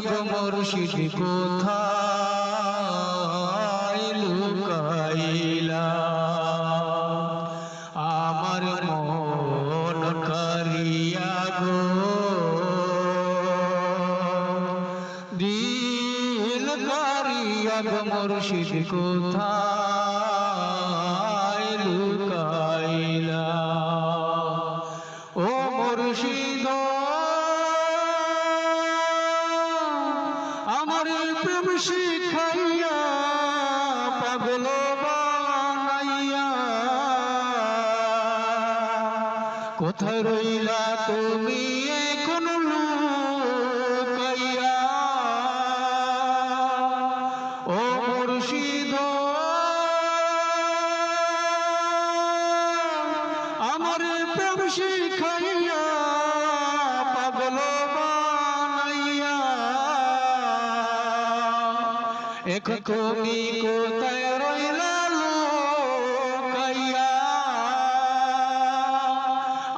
মুর্শিদ কোথায় লুকাইলা? আমার মন করিয়া গো। দিল করিয়া গো কোথায় প্রেম শিখাইয়া পাগল বানাইয়া। কোথায় রইলা তুমি এখন লুকাইয়া? ও মুর্শিদ আমার প্রেম শিখাইয়া এক তুমি কোথায় রইলা লুকাইয়া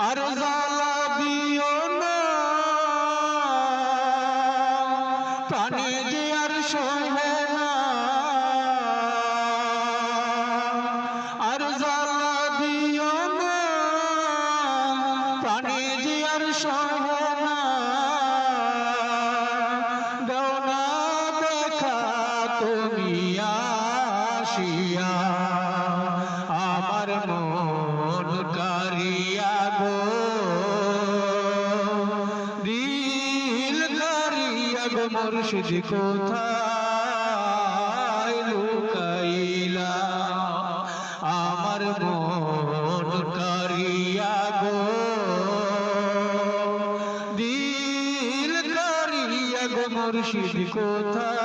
আর জ্বালা না প্রাণে যে আর সহে না আর জ্বালা না প্রাণে যে আর সহে আসিয়া আমার মন কারিয়া গো। দিল কারিয়া গো মুর্শিদ কোথায় লুকাইলা? আমার মন কারিয়া গো। দিল কারিয়া গো মুর্শিদ কোথায়?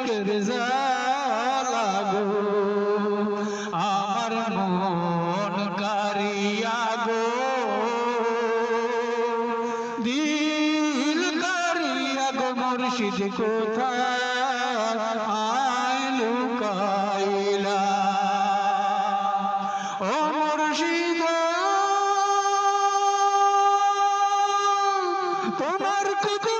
আমার ইশকের জালা আমার মন কারিয়া গো। দিল কারিয়া গো মুর্শিদ কোথায়? আয় লুকাইলা। ও মুর্শিদ। তোমার কুতুব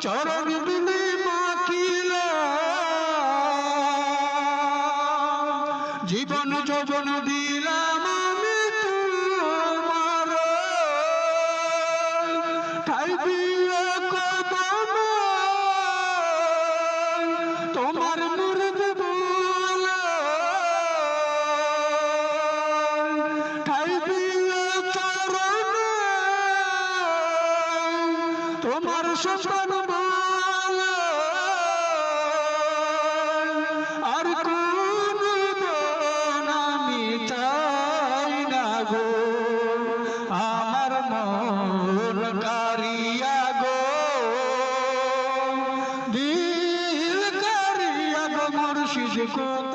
চরণ বিলি মাখিল। জীবন যৌবন দিলাম আমি তোমার। ঠাই দিয়ে তোমার সন্তান আর কোন আমি চাই না গো। আমার মন কারিয়া গো। দিল কারিয়া গো, মুর্শিদ কোন